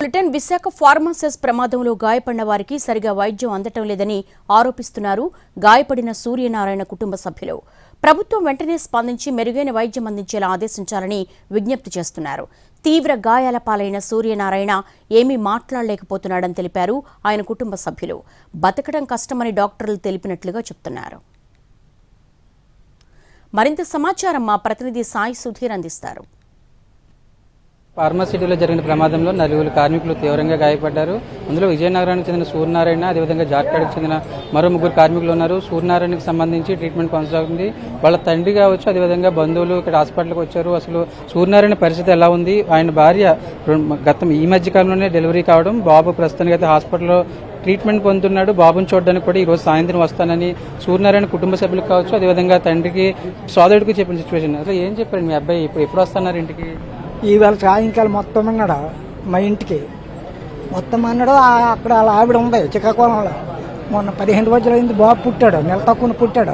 Britain Visakha ఫార్మాసెస్ ప్రమాదంలో గాయపడిన వారికి సరిగా వైద్యం అందటం లేదని ఆరోపిస్తున్నారు. గాయపడిన సూర్యనారాయణ కుటుంబ సభ్యులు. ప్రభుత్వం వెంటనే స్పందించి మెరుగైన వైద్యం అందించేలా ఆదేశించాలని విజ్ఞప్తి చేస్తున్నారు. తీవ్ర గాయాల పాలైన సూర్యనారాయణ ఏమీ మాట్లాడలేకపోతున్నాడని తెలిపారు ఆయన కుటుంబ సభ్యులు. బతకడం కష్టమని డాక్టర్లు తెలిపినట్లుగా చెప్తున్నారు. మరింత సమాచారం మా ప్రతినిధి సాయి సుధీర్ అందిస్తారు. ఫార్మాసిటీలో జరిగిన ప్రమాదంలో నలుగురు కార్మికులు తీవ్రంగా గాయపడ్డారు. అందులో విజయనగరానికి చెందిన సూర్యనారాయణ అదేవిధంగా జార్ఖండ్కి చెందిన మరో ముగ్గురు కార్మికులు ఉన్నారు. సూర్యనారాయణకి సంబంధించి ట్రీట్మెంట్ కొనసాగుతుంది వాళ్ళ తండ్రి కావచ్చు అదేవిధంగా బంధువులు ఇక్కడ హాస్పిటల్కి వచ్చారు. అసలు సూర్యనారాయణ పరిస్థితి ఎలా ఉంది? ఆయన భార్య గతం ఈ మధ్య కాలంలోనే డెలివరీ కావడం బాబు ప్రస్తుతానికి అయితే హాస్పిటల్లో ట్రీట్మెంట్ పొందుతున్నాడు. బాబుని చూడడానికి కూడా ఈరోజు సాయంత్రం వస్తానని సూర్యనారాయణ కుటుంబ సభ్యులకు కావచ్చు అదేవిధంగా తండ్రికి సోదరుడికి చెప్పిన సిచ్యువేషన్. అసలు ఏం చెప్పారు? మీ అబ్బాయి ఇప్పుడు ఎప్పుడు వస్తున్నారు ఇంటికి? ఈవేళ సాయంకాలం మొత్తం అన్నాడు? మా ఇంటికి. మొత్తం అన్నాడు? అక్కడ వాళ్ళ ఆవిడ ఉంది చిక్కకోణంలో మొన్న పదిహేను రోజులు అయింది బాబు పుట్టాడు నెల తక్కువ పుట్టాడు.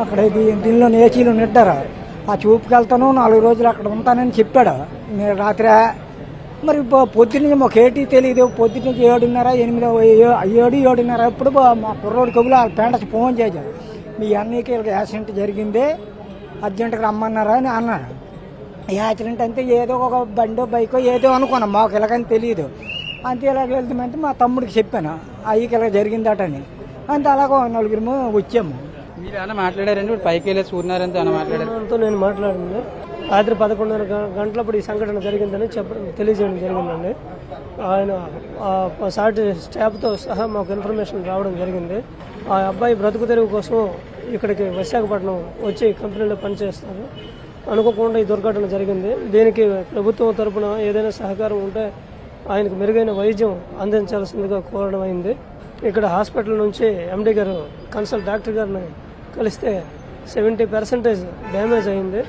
అక్కడ దీనిలో ఏసీలో నిడ్డారు ఆ చూపుకి వెళ్తాను నాలుగు రోజులు అక్కడ ఉంటానని చెప్పాడు. నేను రాత్రి మరి పొద్దున్న నుంచి మాకు ఏటీ తెలియదు పొద్దున్న నుంచి ఏడున్నర ఎనిమిది ఏడు ఏడున్నర ఇప్పుడు బా- మా కుర్రోడి కబులు వాళ్ళ పేండసి ఫోన్ చేశారు. మీ అన్నయ్యకి వీళ్ళకి యాక్సిడెంట్ జరిగింది అర్జెంటుగా రమ్మన్నారా అని అన్నాడు. యాక్సిడెంట్ అంటే ఏదో ఒక బండో బైకో ఏదో అనుకున్నాం. మాకు ఇలాగని తెలియదు అంతే ఇలాగ వెళ్తామంటే మా తమ్ముడికి చెప్పాను. అయ్యకి ఇలా జరిగిందటని. అంతే అలాగ నలుగురు వచ్చాము. మీరు ఏమైనా మాట్లాడారండి? ఇప్పుడు పైకి వెళ్ళి సూర్యనారాయణతో ఏమైనా మాట్లాడారు? నేను మాట్లాడింది రాత్రి పదకొండున్నర గంటలప్పుడు ఈ సంఘటన జరిగిందని చెప్పడం తెలియజేయడం జరిగిందండి. ఆయన ఆ సాటి స్టాఫ్తో సహా మాకు ఇన్ఫర్మేషన్ రావడం జరిగింది. ఆ అబ్బాయి బ్రతుకు తెరువు కోసం ఇక్కడికి విశాఖపట్నం వచ్చి కంపెనీలో పనిచేస్తారు. అనుకోకుండా ఈ దుర్ఘటన జరిగింది. దీనికి ప్రభుత్వం తరపున ఏదైనా సహకారం ఉంటే ఆయనకు మెరుగైన వైద్యం అందించాల్సిందిగా కోరడం అయింది. ఇక్కడ హాస్పిటల్ నుంచి ఎండీ గారు కన్సల్ట్ డాక్టర్ గారిని కలిస్తే సెవెంటీ పర్సెంటేజ్ డ్యామేజ్ అయింది.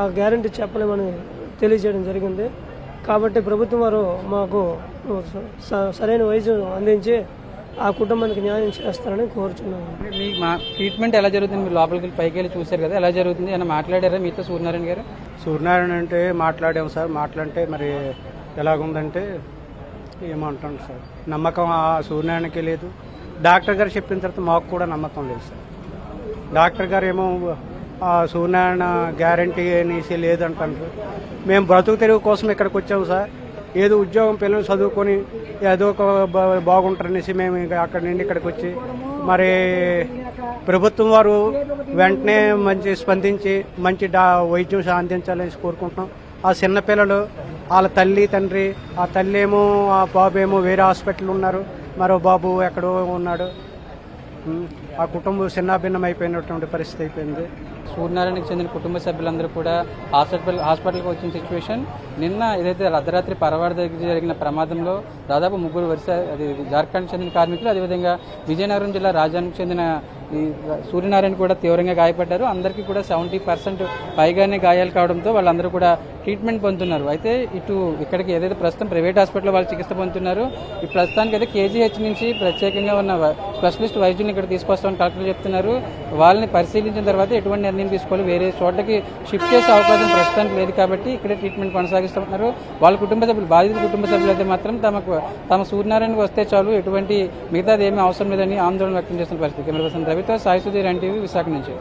ఆ గ్యారంటీ చెప్పలేమని తెలియజేయడం జరిగింది. కాబట్టి ప్రభుత్వం వారు మాకు సరైన వైద్యం అందించి ఆ కుటుంబానికి న్యాయం చేస్తారని కోరుచున్నాను. మీ మా ట్రీట్మెంట్ ఎలా జరుగుతుంది? మీరు లోపలికి వెళ్ళి పైకి వెళ్ళి చూశారు కదా ఎలా జరుగుతుంది? ఏమైనా మాట్లాడారా మీతో సూర్యనారాయణ గారు? సూర్యనారాయణ అంటే మాట్లాడాము సార్. మాట్లాడితే మరి ఎలాగుందంటే ఏమంటాను సార్. నమ్మకం ఆ సూర్యనారాయణకి లేదు. డాక్టర్ గారు చెప్పిన తర్వాత మాకు కూడా నమ్మకం లేదు సార్. డాక్టర్ గారు ఏమో ఆ సూర్యనారాయణ గ్యారంటీ అనేసి లేదంటారు. మేము బ్రతుకు తెరువు కోసం ఇక్కడికి వచ్చాము సార్. ఏదో ఉద్యోగం పిల్లలు చదువుకొని ఏదో ఒక బా- బాగుంటారనేసి మేము అక్కడి నుండి ఇక్కడికి వచ్చి మరి ప్రభుత్వం వారు వెంటనే మంచి స్పందించి మంచి డా వైద్యం అందించాలని కోరుకుంటున్నాం. ఆ చిన్నపిల్లలు వాళ్ళ తల్లి తండ్రి ఆ తల్లి ఏమో ఆ బాబు ఏమో వేరే హాస్పిటల్ ఉన్నారు. మరో బాబు ఎక్కడో ఉన్నాడు. ఆ కుటుంబం చిన్నాభిన్నం అయిపోయినటువంటి పరిస్థితి అయిపోయింది. సూర్యనారాయణకి చెందిన కుటుంబ సభ్యులందరూ కూడా హాస్పిటల్ హాస్పిటల్కి వచ్చిన సిచ్యువేషన్ నిన్న ఏదైతే అర్ధరాత్రి పరవాడ దగ్గర జరిగిన ప్రమాదంలో దాదాపు ముగ్గురు వరుస అది జార్ఖండ్ చెందిన కార్మికులు అదేవిధంగా విజయనగరం జిల్లా రాజానికి చెందిన ఈ సూర్యనారాయణ కూడా తీవ్రంగా గాయపడ్డారు. అందరికీ కూడా సెవెంటీ పర్సెంట్ పైగానే గాయాలు కావడంతో వాళ్ళందరూ కూడా ట్రీట్మెంట్ పొందుతున్నారు. అయితే ఇటు ఇక్కడికి ఏదైతే ప్రస్తుతం ప్రైవేట్ హాస్పిటల్లో వాళ్ళు చికిత్స పొందుతున్నారు ఈ ప్రస్తుతానికి అయితే కేజీహెచ్ నుంచి ప్రత్యేకంగా ఉన్న స్పెషలిస్ట్ వైద్యుల్ని ఇక్కడ తీసుకొస్తామని కలెక్టర్ చెప్తున్నారు. వాళ్ళని పరిశీలించిన తర్వాత ఎటువంటి నిర్ణయం తీసుకోవాలి. వేరే చోటకి షిఫ్ట్ చేసే అవకాశం ప్రస్తుతానికి లేదు కాబట్టి ఇక్కడే ట్రీట్మెంట్ కొనసాగిస్తున్నారు. వాళ్ళ కుటుంబ సభ్యులు బాధిత కుటుంబ సభ్యులు అయితే మాత్రం తమకు తమ సూర్యనారాయణకు వస్తే చాలు. ఎటువంటి మిగతాది ఏమీ అవసరం లేదని ఆందోళన వ్యక్తం చేస్తున్న పరిస్థితి. కెమెరా పర్సన్ రవితో సాయి సుధీర్ ఎన్టీవీ విశాఖ నుంచి.